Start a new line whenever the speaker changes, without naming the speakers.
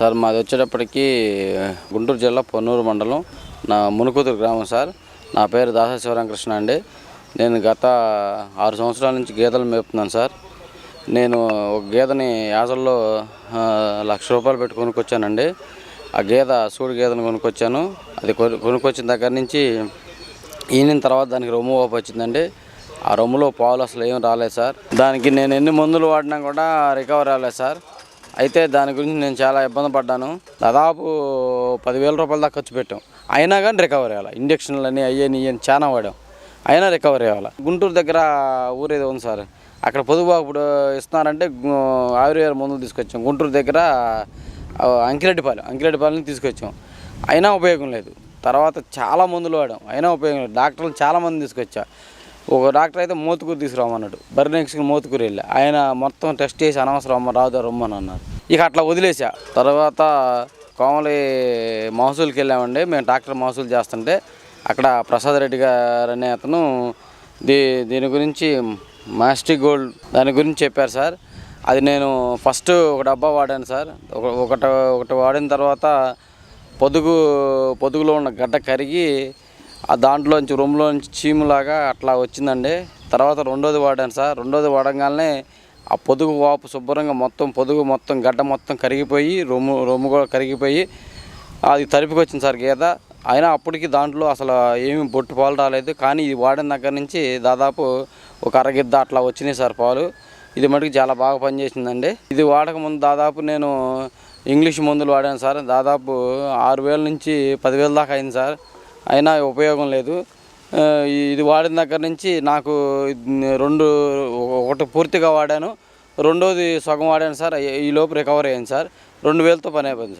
Sir మాది వచ్చేటప్పటికి గుంటూరు జిల్లా పొన్నూరు మండలం. నా మునుకూతురు గ్రామం సార్. నా పేరు దాస శివరామకృష్ణ అండి. నేను గత ఆరు సంవత్సరాల నుంచి గీతలు మేపుతున్నాను సార్. నేను ఒక గేదెని యాసల్లో లక్ష రూపాయలు పెట్టి కొనుక్కొచ్చానండి. ఆ గేదె సూడు గీతను కొనుక్కొచ్చాను. అది కొను కొనుక్కొచ్చిన దగ్గర నుంచి ఈనిన తర్వాత దానికి రొమ్ము ఓపు వచ్చిందండి. ఆ రొమ్ములో పాలు అసలు ఏం రాలేదు సార్. దానికి నేను ఎన్ని మందులు వాడినా కూడా రికవర్ అవ్వలేదు సార్. అయితే దాని గురించి నేను చాలా ఇబ్బంది పడ్డాను. దాదాపు పదివేల రూపాయల దాకా ఖర్చు పెట్టాం. అయినా కానీ రికవర్ అవ్వాలి? అని అయ్యని ఇయ్యని చాలా వాడాం. అయినా రికవరీ అవ్వాలి? గుంటూరు దగ్గర ఊరేదో ఉంది సార్. అక్కడ పొదుపు ఇప్పుడు ఇస్తున్నారంటే గు- ఆయుర్వేద మందులు తీసుకొచ్చాం. గుంటూరు దగ్గర అంకిరెడ్డిపాలెం అంకిరెడ్డిపాలెం తీసుకొచ్చాం. అయినా ఉపయోగం లేదు. తర్వాత చాలా మందులు వాడాం. అయినా ఉపయోగం లేదు. డాక్టర్లు చాలామంది తీసుకొచ్చా ఒక డాక్టర్ అయితే మోతుకూరు తీసుకురామన్నాడు. బర్నెక్స్కి మోతుకూరు వెళ్ళి. ఆయన మొత్తం టెస్ట్ చేసి అనవసరం అమ్మ రాదు రమ్మని అన్నారు. ఇక అట్లా వదిలేసా. తర్వాత కోమలి మహసూల్కి వెళ్ళామండి. మేము డాక్టర్ మహసూలు చేస్తుంటే అక్కడ ప్రసాద్ రెడ్డి గారు అనే అతను దీ దీని గురించి మాస్టిక్ గోల్డ్ దాని గురించి చెప్పారు సార్. అది నేను ఫస్ట్ ఒక డబ్బా వాడాను సార్. ఒక ఒకటి ఒకటి వాడిన తర్వాత పొదుగు పొదుగులో ఉన్న గడ్డ కరిగి దాంట్లోంచి రూమ్లోంచి చీములాగా అట్లా వచ్చిందండి. తర్వాత రెండోది వాడాను సార్. రెండోది వాడంగానే ఆ పొదుగు వాపు శుభ్రంగా మొత్తం పొదుగు మొత్తం గడ్డ మొత్తం కరిగిపోయి రొమ్ము రొమ్ము కూడా కరిగిపోయి అది తరిపికి వచ్చింది సార్ గీత. అయినా అప్పటికి దాంట్లో అసలు ఏమి బొట్టు పాలు రాలేదు. కానీ ఇది వాడిన దగ్గర నుంచి దాదాపు ఒక అరగిద్ద అట్లా వచ్చినాయి సార్ పాలు. ఇది మటుకు చాలా బాగా పనిచేసిందండి. ఇది వాడకముందు దాదాపు నేను ఇంగ్లీష్ మందులు వాడాను సార్. దాదాపు ఆరు వేల నుంచి పదివేల దాకా అయింది సార్. అయినా ఉపయోగం లేదు. ఇది వాడిన దగ్గర నుంచి నాకు రెండు ఒకటి పూర్తిగా వాడాను. రెండోది సగం వాడాను సార్. ఈ లోపు రికవర్ అయ్యాను సార్. రెండు వేలతో పని అయిపోయింది సార్.